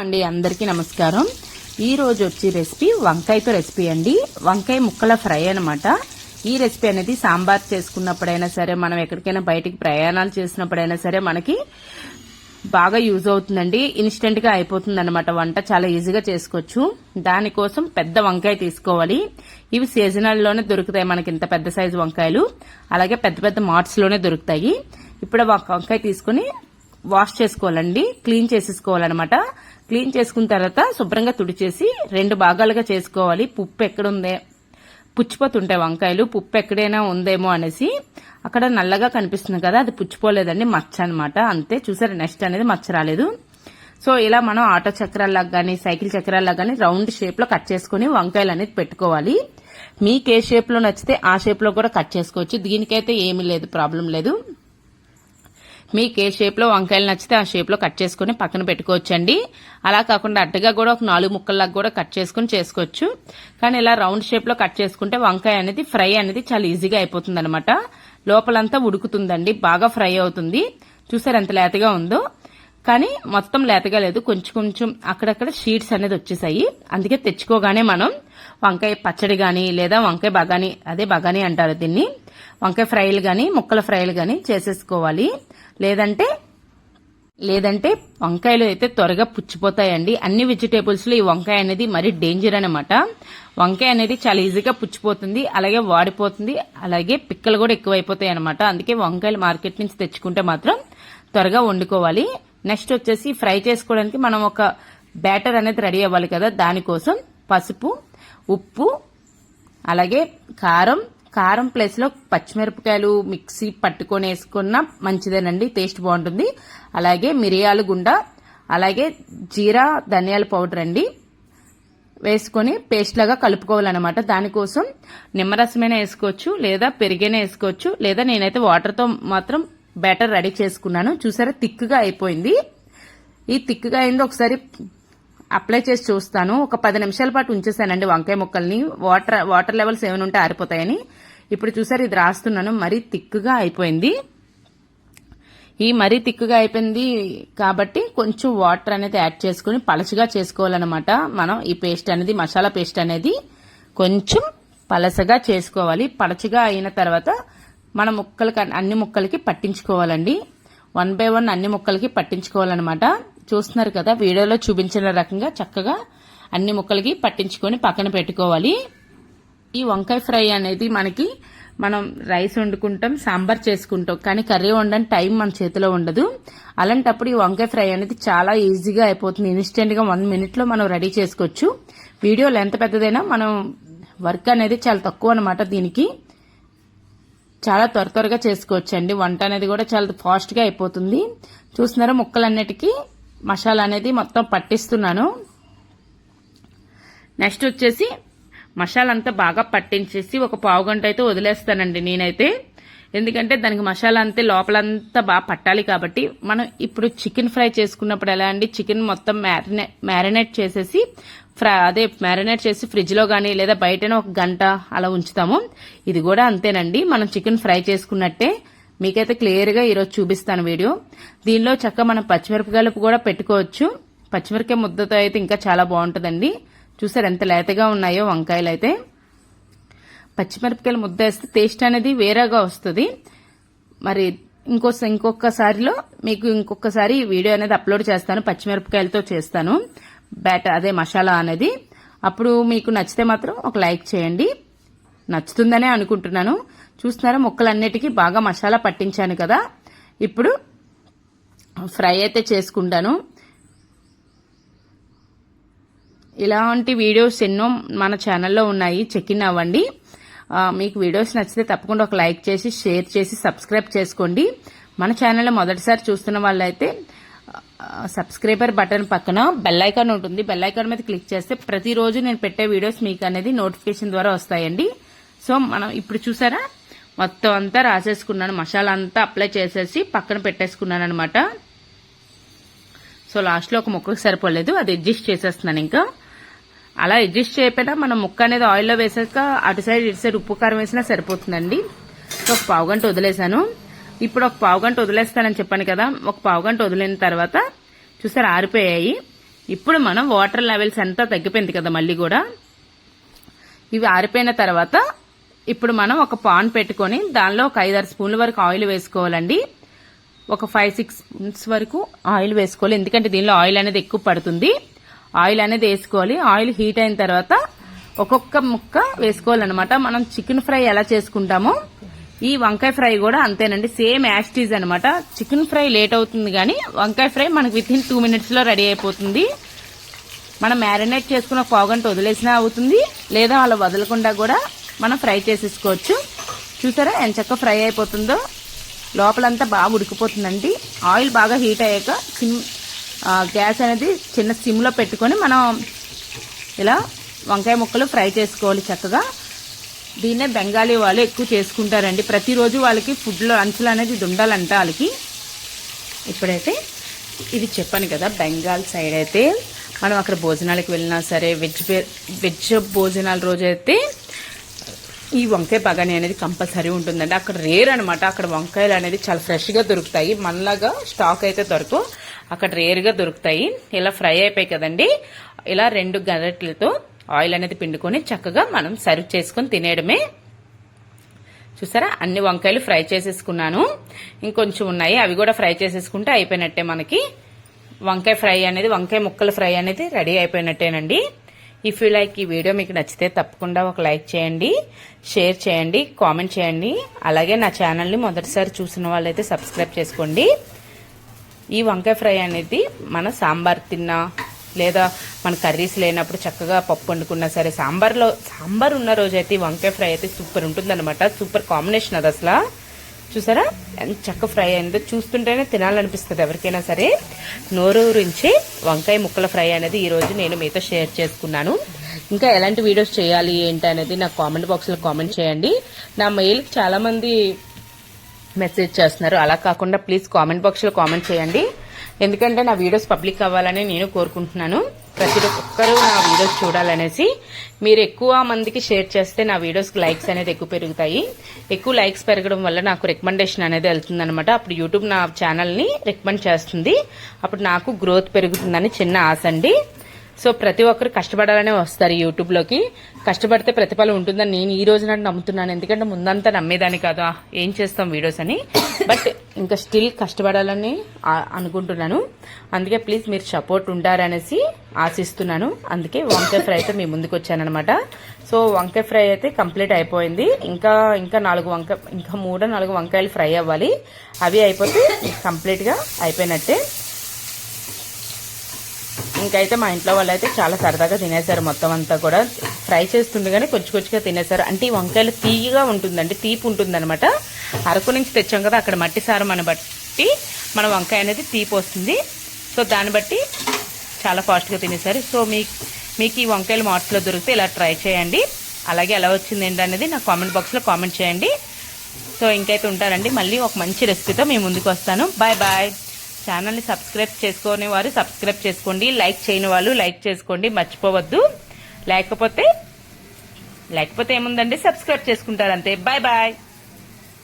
అండి అందరికీ నమస్కారం. ఈ రోజు వచ్చి రెసిపీ వంకాయతో రెసిపీ అండి. వంకాయ ముక్కల ఫ్రై అనమాట ఈ రెసిపీ అనేది సాంబార్ చేసుకున్నప్పుడైనా సరే మనం ఎక్కడికైనా బయటికి ప్రయాణాలు చేసినప్పుడైనా సరే మనకి బాగా యూజ్ అవుతుందండి. ఇన్స్టెంట్గా అయిపోతుంది అనమాట వంట చాలా ఈజీగా చేసుకోవచ్చు. దానికోసం పెద్ద వంకాయ తీసుకోవాలి. ఇవి సీజనల్లోనే దొరుకుతాయి మనకి ఇంత పెద్ద సైజు వంకాయలు. అలాగే పెద్ద పెద్ద మార్ట్స్లోనే దొరుకుతాయి. ఇప్పుడు వంకాయ తీసుకుని వాష్ చేసుకోవాలండి. క్లీన్ చేసేసుకోవాలన్నమాట. క్లీన్ చేసుకున్న తర్వాత శుభ్రంగా తుడిచేసి రెండు భాగాలుగా చేసుకోవాలి. పుప్పు ఎక్కడుందే? పుచ్చిపోతుంటాయి వంకాయలు. పుప్పు ఎక్కడైనా ఉందేమో అనేసి అక్కడ నల్లగా కనిపిస్తుంది కదా అది పుచ్చిపోలేదండి. మచ్చ అనమాట అంతే చూసారు? నెక్స్ట్ అనేది మచ్చ రాలేదు. సో ఇలా మనం ఆటో చక్రాల్లాగా కానీ సైకిల్ చక్రాల్లాగా కానీ రౌండ్ షేప్లో కట్ చేసుకుని వంకాయలు అనేది పెట్టుకోవాలి. మీకు ఏ షేప్లో నచ్చితే ఆ షేప్లో కూడా కట్ చేసుకోవచ్చు. దీనికైతే ఏమీ లేదు ప్రాబ్లం లేదు. మీకు ఏ షేప్లో వంకాయలు నచ్చితే ఆ షేప్లో కట్ చేసుకుని పక్కన పెట్టుకోవచ్చండి. అలా కాకుండా అడ్డగా కూడా ఒక నాలుగు ముక్కల్లాగా కూడా కట్ చేసుకుని చేసుకోవచ్చు. కానీ ఇలా రౌండ్ షేప్లో కట్ చేసుకుంటే వంకాయ అనేది ఫ్రై అనేది చాలా ఈజీగా అయిపోతుంది అనమాట లోపలంతా ఉడుకుతుందండి. బాగా ఫ్రై అవుతుంది. చూసారు ఎంత లేతగా ఉందో. కానీ మొత్తం లేతగా లేదు. కొంచెం కొంచెం అక్కడక్కడ షీట్స్ అనేది వచ్చేసాయి. అందుకే తెచ్చుకోగానే మనం వంకాయ పచ్చడి కానీ లేదా వంకాయ బగాని అదే బగాని అంటారు దీన్ని. వంకాయ ఫ్రైలు కానీ ముక్కల ఫ్రైలు కానీ చేసేసుకోవాలి. లేదంటే లేదంటే వంకాయలు అయితే త్వరగా పుచ్చిపోతాయండి. అన్ని వెజిటేబుల్స్లో ఈ వంకాయ అనేది మరీ డేంజర్ అనమాట వంకాయ అనేది చాలా ఈజీగా పుచ్చిపోతుంది అలాగే వాడిపోతుంది అలాగే పిక్కలు కూడా ఎక్కువైపోతాయి అనమాట అందుకే వంకాయలు మార్కెట్ నుంచి తెచ్చుకుంటే మాత్రం త్వరగా వండుకోవాలి. నెక్స్ట్ వచ్చేసి ఫ్రై చేసుకోవడానికి మనం ఒక బ్యాటర్ అనేది రెడీ అవ్వాలి కదా. దానికోసం పసుపు ఉప్పు అలాగే కారం కారం ప్లేస్లో పచ్చిమిరపకాయలు మిక్సీ పట్టుకొని వేసుకున్న మంచిదేనండి టేస్ట్ బాగుంటుంది. అలాగే మిరియాలు గుండ అలాగే జీరా ధనియాల పౌడర్ అండి. వేసుకొని పేస్ట్ లాగా కలుపుకోవాలన్నమాట. దానికోసం నిమ్మరసమైనా వేసుకోవచ్చు లేదా పెరిగైనా వేసుకోవచ్చు లేదా నేనైతే వాటర్తో మాత్రం బ్యాటర్ రెడీ చేసుకున్నాను. చూసారా థిక్గా అయిపోయింది. ఈ థిక్గా అయింది ఒకసారి అప్లై చేసి చూస్తాను. ఒక పది నిమిషాల పాటు ఉంచేసానండి వంకాయ ముక్కల్ని. వాటర్ వాటర్ లెవెల్స్ ఏమైనా ఉంటే ఆరిపోతాయని. ఇప్పుడు చూసారు ఇది రాస్తున్నాను. మరీ థిక్గా అయిపోయింది. ఈ మరీ తిక్కుగా అయిపోయింది కాబట్టి కొంచెం వాటర్ అనేది యాడ్ చేసుకుని పలచగా చేసుకోవాలన్నమాట. మనం ఈ పేస్ట్ అనేది మసాలా పేస్ట్ అనేది కొంచెం పలసగా చేసుకోవాలి. పలచగా అయిన తర్వాత మన ముక్కలకి అన్ని ముక్కలకి పట్టించుకోవాలండి. వన్ బై వన్ అన్ని ముక్కలకి పట్టించుకోవాలన్నమాట. చూస్తున్నారు కదా వీడియోలో చూపించిన రకంగా చక్కగా అన్ని ముక్కలకి పట్టించుకొని పక్కన పెట్టుకోవాలి. ఈ వంకాయ ఫ్రై అనేది మనకి మనం రైస్ వండుకుంటాం సాంబార్ చేసుకుంటాం. కానీ కర్రీ వండని టైం మన చేతిలో ఉండదు. అలాంటప్పుడు ఈ వంకాయ ఫ్రై అనేది చాలా ఈజీగా అయిపోతుంది. ఇన్స్టెంట్గా వన్ మినిట్లో మనం రెడీ చేసుకోవచ్చు. వీడియో ఎంత పెద్దదైనా మనం వర్క్ అనేది చాలా తక్కువ అనమాట దీనికి. చాలా త్వర త్వరగా చేసుకోవచ్చు అండి వంట అనేది కూడా చాలా ఫాస్ట్గా అయిపోతుంది. చూస్తున్నారా ముక్కలన్నిటికీ? మసాలా అనేది మొత్తం పట్టిస్తున్నాను. నెక్స్ట్ వచ్చేసి మసాలంతా బాగా పట్టించేసి ఒక పావు గంట అయితే వదిలేస్తానండి నేనైతే. ఎందుకంటే దానికి మసాలా అంతే లోపలంతా బాగా పట్టాలి కాబట్టి మనం ఇప్పుడు చికెన్ ఫ్రై చేసుకున్నప్పుడు ఎలా అండి చికెన్ మొత్తం మ్యారినే మ్యారినేట్ చేసేసి ఫ్రై అదే మ్యారినేట్ చేసి ఫ్రిడ్జ్లో కానీ లేదా బయటనే ఒక గంట అలా ఉంచుతాము. ఇది కూడా అంతేనండి. మనం చికెన్ ఫ్రై చేసుకున్నట్టే మీకైతే క్లియర్గా ఈరోజు చూపిస్తాను వీడియో. దీనిలో చక్క మనం పచ్చిమిరపకాయలు కూడా పెట్టుకోవచ్చు. పచ్చిమిరపకాయ ముద్దతో అయితే ఇంకా చాలా బాగుంటుందండి. చూసారు ఎంత లేతగా ఉన్నాయో వంకాయలు అయితే. పచ్చిమిరపకాయలు ముద్ద వేస్తే టేస్ట్ అనేది వేరేగా వస్తుంది. మరి ఇంకో ఇంకొకసారిలో మీకు ఇంకొకసారి వీడియో అనేది అప్లోడ్ చేస్తాను పచ్చిమిరపకాయలతో చేస్తాను. బ్యాటర్ అదే మసాలా అనేది. అప్పుడు మీకు నచ్చితే మాత్రం ఒక లైక్ చేయండి. నచ్చుతుందనే అనుకుంటున్నాను. చూస్తున్నారా ముక్కలన్నిటికీ బాగా మసాలా పట్టించాను కదా. ఇప్పుడు ఫ్రై అయితే చేసుకుంటాను. ఇలాంటి వీడియోస్ ఎన్నో మన ఛానల్లో ఉన్నాయి. చెక్ ఇన్ అవ్వండి. మీకు వీడియోస్ నచ్చితే తప్పకుండా ఒక లైక్ చేసి షేర్ చేసి సబ్స్క్రైబ్ చేసుకోండి. మన ఛానల్లో మొదటిసారి చూస్తున్న వాళ్ళైతే సబ్స్క్రైబర్ బటన్ పక్కన బెల్ ఐకాన్ ఉంటుంది. బెల్ ఐకాన్ మీద క్లిక్ చేస్తే ప్రతిరోజు నేను పెట్టే వీడియోస్ మీకు అనేది నోటిఫికేషన్ ద్వారా వస్తాయండి. సో మనం ఇప్పుడు చూసారా? మొత్తం అంతా రాసేసుకున్నాను. మసాలా అంతా అప్లై చేసేసి పక్కన పెట్టేసుకున్నాను అనమాట సో లాస్ట్లో ఒక మొక్కకు సరిపోలేదు. అది అడ్జస్ట్ చేసేస్తున్నాను ఇంకా. అలా అడ్జస్ట్ చేయకపోయినా మనం ముక్క అనేది ఆయిల్లో వేసాక అటు సైడ్ ఇటు సైడ్ ఉప్పు కారం వేసినా సరిపోతుందండి. సో ఒక పావు గంట వదిలేశాను. ఇప్పుడు ఒక పావు గంట వదిలేస్తానని చెప్పాను కదా ఒక పావు గంట వదిలిన తర్వాత చూసారు ఆరిపోయాయి. ఇప్పుడు మనం వాటర్ లెవెల్స్ అంతా తగ్గిపోయింది కదా మళ్ళీ కూడా. ఇవి ఆరిపోయిన తర్వాత ఇప్పుడు మనం ఒక పాన్ పెట్టుకొని దానిలో ఒక ఐదారు స్పూన్ల వరకు ఆయిల్ వేసుకోవాలండి. ఒక ఫైవ్ సిక్స్ స్పూన్స్ వరకు ఆయిల్ వేసుకోవాలి. ఎందుకంటే దీనిలో ఆయిల్ అనేది ఎక్కువ పడుతుంది. ఆయిల్ అనేది వేసుకోవాలి. ఆయిల్ హీట్ అయిన తర్వాత ఒక్కొక్క ముక్క వేసుకోవాలన్నమాట. మనం చికెన్ ఫ్రై ఎలా చేసుకుంటామో ఈ వంకాయ ఫ్రై కూడా అంతేనండి. సేమ్ యాస్టీజ్ అనమాట చికెన్ ఫ్రై లేట్ అవుతుంది కానీ వంకాయ ఫ్రై మనకు విత్ ఇన్ టూ మినిట్స్లో రెడీ అయిపోతుంది. మనం మ్యారినేట్ చేసుకున్న పావుగంట వదిలేసినా అవుతుంది. లేదా అలా వదలకుండా కూడా మనం ఫ్రై చేసేసుకోవచ్చు. చూసారా ఎంత చక్క ఫ్రై అయిపోతుందో? లోపలంతా బాగా ఉడికిపోతుందండి. ఆయిల్ బాగా హీట్ అయ్యాక సిమ్ గ్యాస్ అనేది చిన్న సిమ్లో పెట్టుకొని మనం ఇలా వంకాయ ముక్కలు ఫ్రై చేసుకోవాలి చక్కగా. దీన్నే బెంగాలీ వాళ్ళు ఎక్కువ చేసుకుంటారండి. ప్రతిరోజు వాళ్ళకి ఫుడ్లో లంచ్లో అనేది ఇది ఉండాలంట వాళ్ళకి. ఇప్పుడైతే ఇది చెప్పాను కదా బెంగాల్ సైడ్ అయితే మనం అక్కడ భోజనాలకు వెళ్ళినా సరే వెజ్ వెజ్ భోజనాల రోజు అయితే ఈ వంకాయ బగాని అనేది కంపల్సరీ ఉంటుందండి. అక్కడ రేర్ అనమాట అక్కడ వంకాయలు అనేది చాలా ఫ్రెష్గా దొరుకుతాయి. మనలాగా స్టాక్ అయితే దొరకవు. అక్కడ రేర్గా దొరుకుతాయి. ఇలా ఫ్రై అయిపోయి కదండి. ఇలా రెండు గరెట్లతో ఆయిల్ అనేది పిండుకొని చక్కగా మనం సర్వ్ చేసుకొని తినేయడమే. చూసారా? అన్ని వంకాయలు ఫ్రై చేసేసుకున్నాను. ఇంకొంచెం ఉన్నాయి. అవి కూడా ఫ్రై చేసేసుకుంటే అయిపోయినట్టే మనకి. వంకాయ ఫ్రై అనేది వంకాయ ముక్కల ఫ్రై అనేది రెడీ అయిపోయినట్టేనండి. ఇఫ్ యూ లైక్ ఈ వీడియో మీకు నచ్చితే తప్పకుండా ఒక లైక్ చేయండి షేర్ చేయండి కామెంట్ చేయండి. అలాగే నా ఛానల్ని మొదటిసారి చూసిన వాళ్ళైతే సబ్స్క్రైబ్ చేసుకోండి. ఈ వంకాయ ఫ్రై అనేది మన సాంబార్ తిన్నా లేదా మన కర్రీస్ లేనప్పుడు చక్కగా పప్పు వండుకున్నా సరే సాంబార్లో సాంబార్ ఉన్న రోజు అయితే ఈ వంకాయ ఫ్రై అయితే సూపర్ ఉంటుందన్నమాట. సూపర్ కాంబినేషన్ అది అసలు. చూసారా? ఎంత చక్క ఫ్రై అయిందో చూస్తుంటేనే తినాలనిపిస్తుంది ఎవరికైనా సరే. నోరూరించి వంకాయ ముక్కల ఫ్రై అనేది ఈరోజు నేను మీతో షేర్ చేసుకున్నాను. ఇంకా ఎలాంటి వీడియోస్ చేయాలి ఏంటి అనేది నాకు కామెంట్ బాక్స్లో కామెంట్ చేయండి. నా మెయిల్కి చాలామంది మెసేజ్ చేస్తున్నారు. అలా కాకుండా ప్లీజ్ కామెంట్ బాక్స్లో కామెంట్ చేయండి. ఎందుకంటే నా వీడియోస్ పబ్లిక్ అవ్వాలని నేను కోరుకుంటున్నాను. ప్రతి ఒక్కరూ నా వీడియోస్ చూడాలనేసి మీరు ఎక్కువ మందికి షేర్ చేస్తే నా వీడియోస్కి లైక్స్ అనేది ఎక్కువ పెరుగుతాయి. ఎక్కువ లైక్స్ పెరగడం వల్ల నాకు రికమెండేషన్ అనేది వెళ్తుందనమాట అప్పుడు యూట్యూబ్ నా ఛానల్ని రికమెండ్ చేస్తుంది. అప్పుడు నాకు గ్రోత్ పెరుగుతుందని చిన్న ఆశ అండి. సో ప్రతి ఒక్కరు కష్టపడాలనే వస్తారు యూట్యూబ్లోకి కష్టపడితే ప్రతిఫలం ఉంటుందని నేను ఈ రోజు నాటి నమ్ముతున్నాను. ఎందుకంటే ముందంతా నమ్మేదాన్ని కదా? ఏం చేస్తాం వీడియోస్ అని. బట్ ఇంకా స్టిల్ కష్టపడాలని అనుకుంటున్నాను. అందుకే ప్లీజ్ మీరు సపోర్ట్ ఉంటారనేసి ఆశిస్తున్నాను. అందుకే వంకాయ ఫ్రై అయితే మీ ముందుకు వచ్చానమాట సో వంకాయ ఫ్రై అయితే కంప్లీట్ అయిపోయింది. ఇంకా ఇంకా నాలుగు వంకాయ ఇంకా మూడో నాలుగు వంకాయలు ఫ్రై అవ్వాలి. అవి అయిపోతే కంప్లీట్గా అయిపోయినట్టే. ఇంకైతే మా ఇంట్లో వాళ్ళు అయితే చాలా సరదాగా తినేశారు మొత్తం అంతా కూడా. ఫ్రై చేస్తుండగానే కొంచెం కొంచెంగా తినేశారు. అంటే ఈ వంకాయలు తీయగా ఉంటుందండి తీపి ఉంటుందన్నమాట. అరకు నుంచి తెచ్చాం కదా అక్కడ మట్టి సారం అని బట్టి మన వంకాయ అనేది తీపి వస్తుంది. సో దాన్ని బట్టి చాలా ఫాస్ట్గా తినేశారు. సో మీ మీకు ఈ వంకాయలు మార్ట్స్లో దొరికితే ఇలా ట్రై చేయండి. అలాగే ఎలా వచ్చింది ఏంటి అనేది నా కామెంట్ బాక్స్లో కామెంట్ చేయండి. సో ఇంకైతే ఉంటారండి మళ్ళీ ఒక మంచి రెసిపీతో మీ ముందుకు వస్తాను. Bye bye. ఛానల్ని సబ్స్క్రైబ్ చేసుకునే వారు సబ్స్క్రైబ్ చేసుకోండి. లైక్ చేయని వాళ్ళు లైక్ చేసుకోండి. మర్చిపోవద్దు. లేకపోతే లేకపోతే ఏముందండి? సబ్స్క్రైబ్ చేసుకుంటారు అంతే. Bye bye